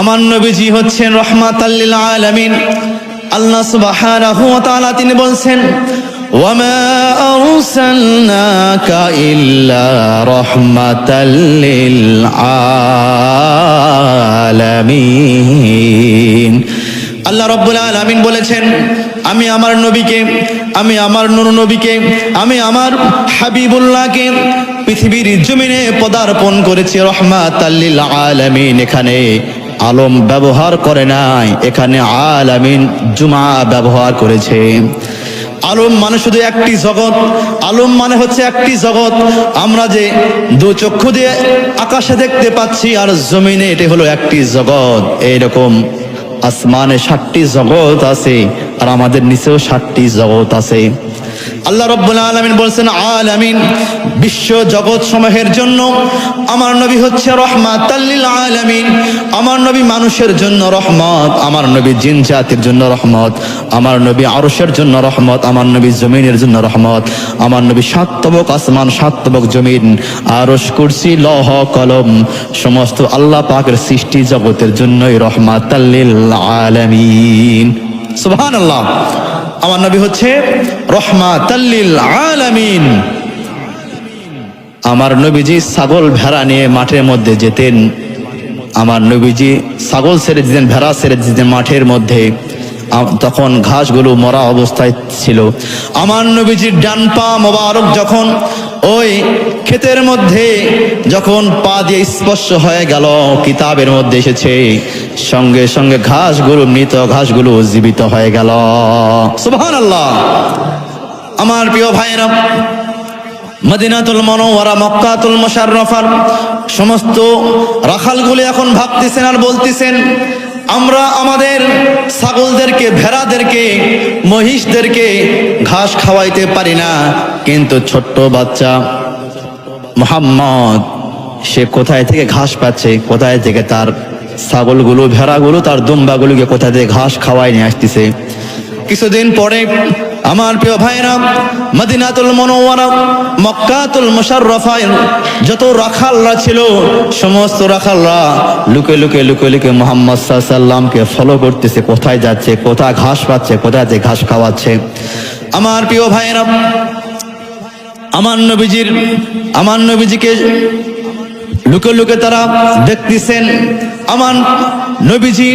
আমার নবীজি হচ্ছেন রহমাতাল্লিল আলামিন। আল্লাহ তাআলা তিনি বলছেন আরসালনাকা ইল্লা রাহমাতাল লিল আলামিন। আল্লাহ রব্বুল আলামিন বলেছেন, আমি আমার নবীকে, আমি আমার নুর নবীকে, আমি আমার হাবিবুল্লাহকে পৃথিবীর জমিনে পদার্পণ করেছি রহমাত আল্লিল আলামিন এখানে। আলম ব্যবহার করে নাই। এখানে আলামিন জুমা ব্যবহার করেছে। আলম মানে শুধু একটি জগৎ। আলম মানে হচ্ছে একটি জগৎ। আমরা যে দু চক্ষু দিয়ে আকাশে দেখতে পাচ্ছি আর জমিনে এটি হলো একটি জগৎ। এইরকম আসমানে সাতটি জগৎ আছে। আর আমাদের নিচেও ষাটটি জগৎ আছে। আল্লাহ রব্বুল আলমিন বলছেন, আলামিন, বিশ্ব জগৎ সমূহের জন্য আমার নবী হচ্ছে রহমাত আল্লিল আলামিন। আমার নবী মানুষের জন্য রহমত, আমার নবী জিন জাতির জন্য রহমত, আমার নবী আরসের জন্য রহমত, আমার নবী জমিনের জন্য রহমত, আমার নবী সাতবক আসমান সাতবক জমিন, আরশ, কুরসি, লহ, কলম, সমস্ত আল্লাহ পাকের সৃষ্টি জগতের জন্যই রহমাত আল্লিল আলামিন। সুবহানাল্লাহ। আমার নবী হচ্ছে রহমাতাল্লিল আলামিন। আমার নবীজি ছাগল ভেড়া নিয়ে মাঠের মধ্যে যেতেন। আমার নবীজি ছাগল ছেড়ে দিতেন, ভেড়া ছেড়ে দিতেন মাঠের মধ্যে। তখন ঘাসগুলো মরা অবস্থায় ছিল। আমার নবীজির ডান পা মোবারক যখন ওই ক্ষেতের মধ্যে যখন পা দিয়ে স্পর্শ হয়ে গেল, কিতাবের মধ্যে এসেছে, সঙ্গে সঙ্গে ঘাসগুলো, মৃত ঘাসগুলো জীবিত হয়ে গেল। সুবহান আল্লাহ আমার প্রিয় ভাইরা মদিনাতুল মনোয়ারা মক্কাতুল মোশাররফার সমস্ত রাখালগুলি এখন ভাবতেছেন আর বলতেছেন, আমরা আমাদের ছাগলদেরকে, ভেড়াদেরকে, মহিষদেরকে ঘাস খাওয়াইতে পারি না। কিন্তু ছোট্ট বাচ্চা মোহাম্মদ, সে কোথায় থেকে ঘাস পাচ্ছে? কোথায় থেকে তার ছাগলগুলো, ভেড়াগুলো, তার দুম্বাগুলোকে কোথায় থেকে ঘাস খাওয়াই নিয়ে আসতেছে? কিছুদিন পরে আমার প্রিয় ভাইরা, মদিনাতুল মনোয়ারা মক্কাতুল মুশাররফায় যত রাখালরা ছিল, সমস্ত রাখালরা লুকে লুকে লুকে লুকে মোহাম্মদ সাল্লামকে ফলো করতেছে, কোথায় যাচ্ছে, কোথায় ঘাস পাচ্ছে, কোথায় যে ঘাস খাওয়াচ্ছে? আমার প্রিয় ভাইরা আমার নবীজির, আমার নবীজিকে লুকে লুকে তারা দেখতেছেন। আমার নবীজি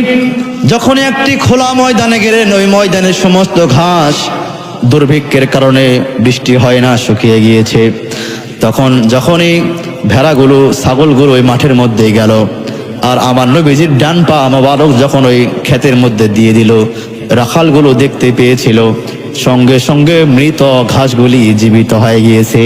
যখন একটি খোলা ময়দানে গেলেন, ওই ময়দানের সমস্ত ঘাস দুর্ভিক্ষের কারণে বৃষ্টি হয় না, শুকিয়ে গিয়েছে। তখন যখনই ভেড়াগুলো, ছাগলগুলো ওই মাঠের মধ্যেই গেল, আর আমার নবীজির ডান পা মোবারক যখন ওই ক্ষেতের মধ্যে দিয়ে দিল, রাখালগুলো দেখতে পেয়েছিল সঙ্গে সঙ্গে মৃত ঘাসগুলি জীবিত হয়ে গিয়েছে।